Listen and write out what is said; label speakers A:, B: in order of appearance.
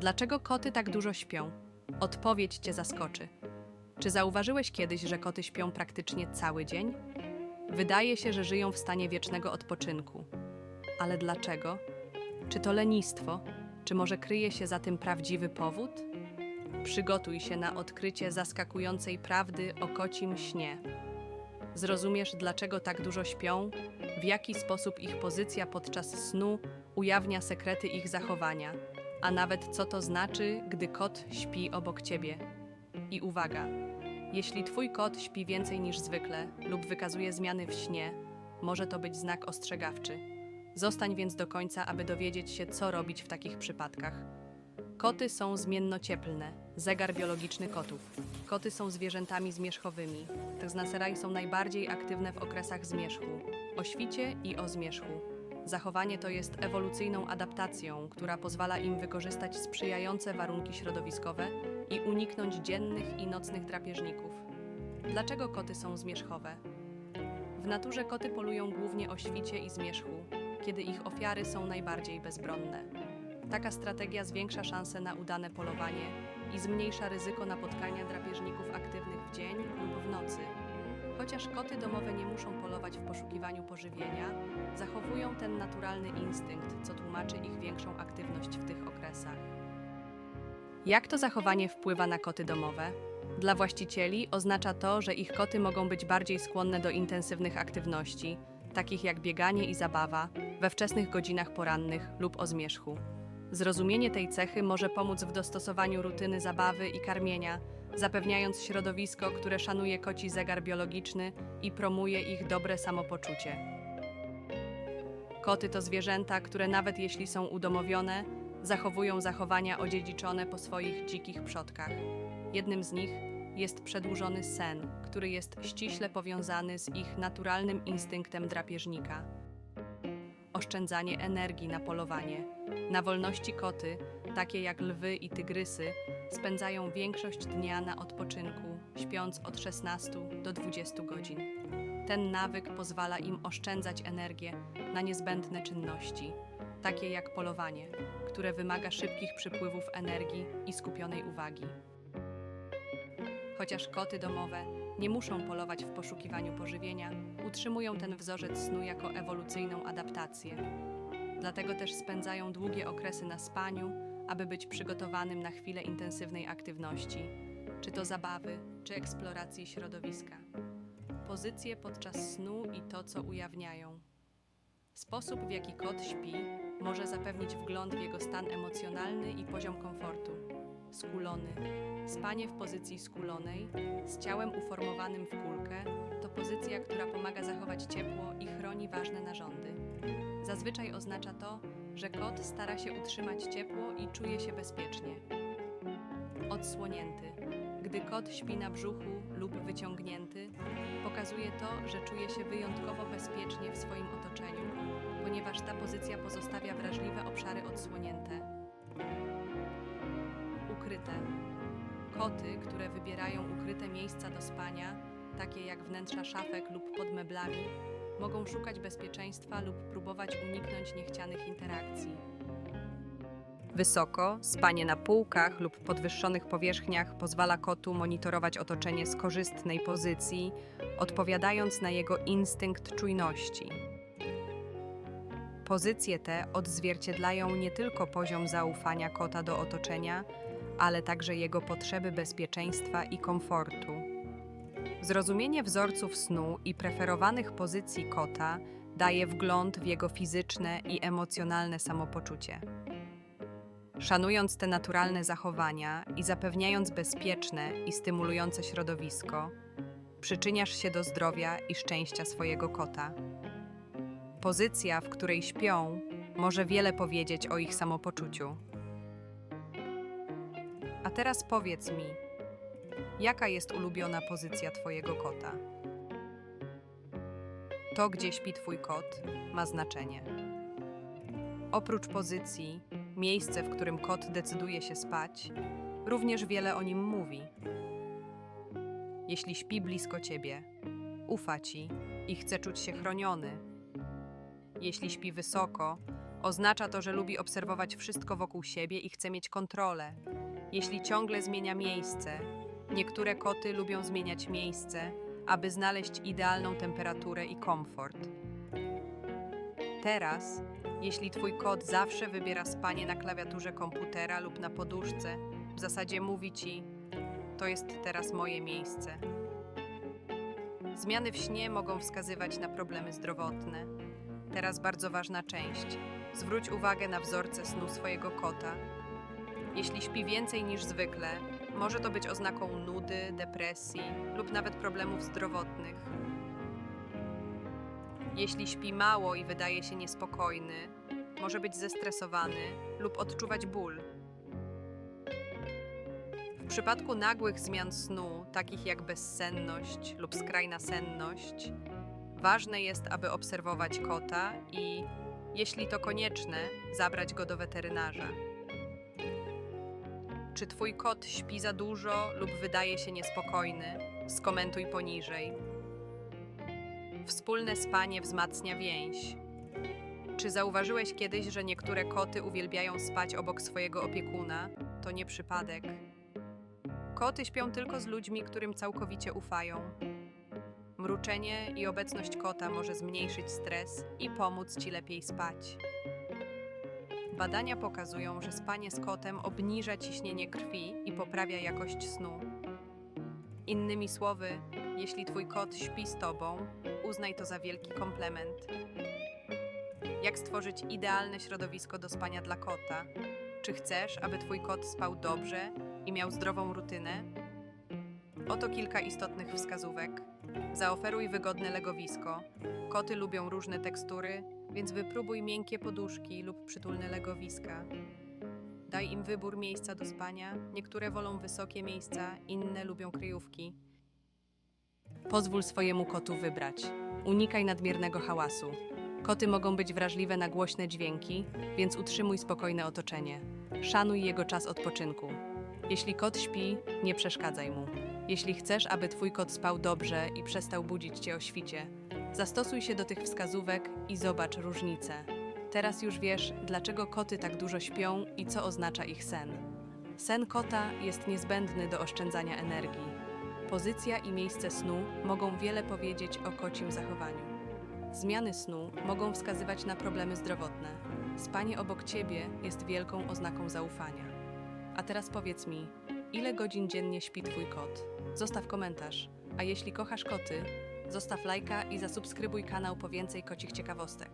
A: Dlaczego koty tak dużo śpią? Odpowiedź cię zaskoczy. Czy zauważyłeś kiedyś, że koty śpią praktycznie cały dzień? Wydaje się, że żyją w stanie wiecznego odpoczynku. Ale dlaczego? Czy to lenistwo? Czy może kryje się za tym prawdziwy powód? Przygotuj się na odkrycie zaskakującej prawdy o kocim śnie. Zrozumiesz, dlaczego tak dużo śpią, w jaki sposób ich pozycja podczas snu ujawnia sekrety ich zachowania, a nawet co to znaczy, gdy kot śpi obok ciebie. I uwaga, jeśli twój kot śpi więcej niż zwykle lub wykazuje zmiany w śnie, może to być znak ostrzegawczy. Zostań więc do końca, aby dowiedzieć się, co robić w takich przypadkach. Koty są zmiennocieplne, zegar biologiczny kotów. Koty są zwierzętami zmierzchowymi. Te znaseraj są najbardziej aktywne w okresach zmierzchu, o świcie i o zmierzchu. Zachowanie to jest ewolucyjną adaptacją, która pozwala im wykorzystać sprzyjające warunki środowiskowe i uniknąć dziennych i nocnych drapieżników. Dlaczego koty są zmierzchowe? W naturze koty polują głównie o świcie i zmierzchu, kiedy ich ofiary są najbardziej bezbronne. Taka strategia zwiększa szanse na udane polowanie i zmniejsza ryzyko napotkania drapieżników aktywnych w dzień lub w nocy. Chociaż koty domowe nie muszą polować w poszukiwaniu pożywienia, zachowują ten naturalny instynkt, co tłumaczy ich większą aktywność w tych okresach. Jak to zachowanie wpływa na koty domowe? Dla właścicieli oznacza to, że ich koty mogą być bardziej skłonne do intensywnych aktywności, takich jak bieganie i zabawa, we wczesnych godzinach porannych lub o zmierzchu. Zrozumienie tej cechy może pomóc w dostosowaniu rutyny zabawy i karmienia, zapewniając środowisko, które szanuje koci zegar biologiczny i promuje ich dobre samopoczucie. Koty to zwierzęta, które nawet jeśli są udomowione, zachowują zachowania odziedziczone po swoich dzikich przodkach. Jednym z nich jest przedłużony sen, który jest ściśle powiązany z ich naturalnym instynktem drapieżnika. Oszczędzanie energii na polowanie. Na wolności koty, takie jak lwy i tygrysy, spędzają większość dnia na odpoczynku, śpiąc od 16 do 20 godzin. Ten nawyk pozwala im oszczędzać energię na niezbędne czynności, takie jak polowanie, które wymaga szybkich przypływów energii i skupionej uwagi. Chociaż koty domowe nie muszą polować w poszukiwaniu pożywienia, utrzymują ten wzorzec snu jako ewolucyjną adaptację. Dlatego też spędzają długie okresy na spaniu, aby być przygotowanym na chwilę intensywnej aktywności, czy to zabawy, czy eksploracji środowiska. Pozycje podczas snu i to, co ujawniają. Sposób, w jaki kot śpi, może zapewnić wgląd w jego stan emocjonalny i poziom komfortu. Skulony. Spanie w pozycji skulonej, z ciałem uformowanym w kulkę, to pozycja, która pomaga zachować ciepło i chroni ważne narządy. Zazwyczaj oznacza to, że kot stara się utrzymać ciepło i czuje się bezpiecznie. Odsłonięty. Gdy kot śpi na brzuchu lub wyciągnięty, pokazuje to, że czuje się wyjątkowo bezpiecznie w swoim otoczeniu, ponieważ ta pozycja pozostawia wrażliwe obszary odsłonięte. Ukryte. Koty, które wybierają ukryte miejsca do spania, takie jak wnętrza szafek lub pod meblami, mogą szukać bezpieczeństwa lub próbować uniknąć niechcianych interakcji. Wysoko, spanie na półkach lub podwyższonych powierzchniach pozwala kotu monitorować otoczenie z korzystnej pozycji, odpowiadając na jego instynkt czujności. Pozycje te odzwierciedlają nie tylko poziom zaufania kota do otoczenia, ale także jego potrzeby bezpieczeństwa i komfortu. Zrozumienie wzorców snu i preferowanych pozycji kota daje wgląd w jego fizyczne i emocjonalne samopoczucie. Szanując te naturalne zachowania i zapewniając bezpieczne i stymulujące środowisko, przyczyniasz się do zdrowia i szczęścia swojego kota. Pozycja, w której śpią, może wiele powiedzieć o ich samopoczuciu. A teraz powiedz mi, jaka jest ulubiona pozycja Twojego kota? To, gdzie śpi Twój kot, ma znaczenie. Oprócz pozycji, miejsce, w którym kot decyduje się spać, również wiele o nim mówi. Jeśli śpi blisko Ciebie, ufa Ci i chce czuć się chroniony. Jeśli śpi wysoko, Oznacza to, że lubi obserwować wszystko wokół siebie i chce mieć kontrolę. Jeśli ciągle zmienia miejsce, niektóre koty lubią zmieniać miejsce, aby znaleźć idealną temperaturę i komfort. Teraz, jeśli twój kot zawsze wybiera spanie na klawiaturze komputera lub na poduszce, w zasadzie mówi ci: To jest teraz moje miejsce. Zmiany w śnie mogą wskazywać na problemy zdrowotne. Teraz bardzo ważna część. Zwróć uwagę na wzorce snu swojego kota. Jeśli śpi więcej niż zwykle, może to być oznaką nudy, depresji lub nawet problemów zdrowotnych. Jeśli śpi mało i wydaje się niespokojny, może być zestresowany lub odczuwać ból. W przypadku nagłych zmian snu, takich jak bezsenność lub skrajna senność, ważne jest, aby obserwować kota i, jeśli to konieczne, zabrać go do weterynarza. Czy twój kot śpi za dużo lub wydaje się niespokojny? Skomentuj poniżej. Wspólne spanie wzmacnia więź. Czy zauważyłeś kiedyś, że niektóre koty uwielbiają spać obok swojego opiekuna? To nie przypadek. Koty śpią tylko z ludźmi, którym całkowicie ufają. Mruczenie i obecność kota może zmniejszyć stres i pomóc ci lepiej spać. Badania pokazują, że spanie z kotem obniża ciśnienie krwi i poprawia jakość snu. Innymi słowy, jeśli twój kot śpi z tobą, uznaj to za wielki komplement. Jak stworzyć idealne środowisko do spania dla kota? Czy chcesz, aby twój kot spał dobrze i miał zdrową rutynę? Oto kilka istotnych wskazówek. Zaoferuj wygodne legowisko. Koty lubią różne tekstury, więc wypróbuj miękkie poduszki lub przytulne legowiska. Daj im wybór miejsca do spania. Niektóre wolą wysokie miejsca, inne lubią kryjówki. Pozwól swojemu kotu wybrać. Unikaj nadmiernego hałasu. Koty mogą być wrażliwe na głośne dźwięki, więc utrzymuj spokojne otoczenie. Szanuj jego czas odpoczynku. Jeśli kot śpi, nie przeszkadzaj mu. Jeśli chcesz, aby twój kot spał dobrze i przestał budzić cię o świcie, zastosuj się do tych wskazówek i zobacz różnicę. Teraz już wiesz, dlaczego koty tak dużo śpią i co oznacza ich sen. Sen kota jest niezbędny do oszczędzania energii. Pozycja i miejsce snu mogą wiele powiedzieć o kocim zachowaniu. Zmiany snu mogą wskazywać na problemy zdrowotne. Spanie obok ciebie jest wielką oznaką zaufania. A teraz powiedz mi, ile godzin dziennie śpi twój kot? Zostaw komentarz. A jeśli kochasz koty, zostaw lajka i zasubskrybuj kanał po więcej kocich ciekawostek.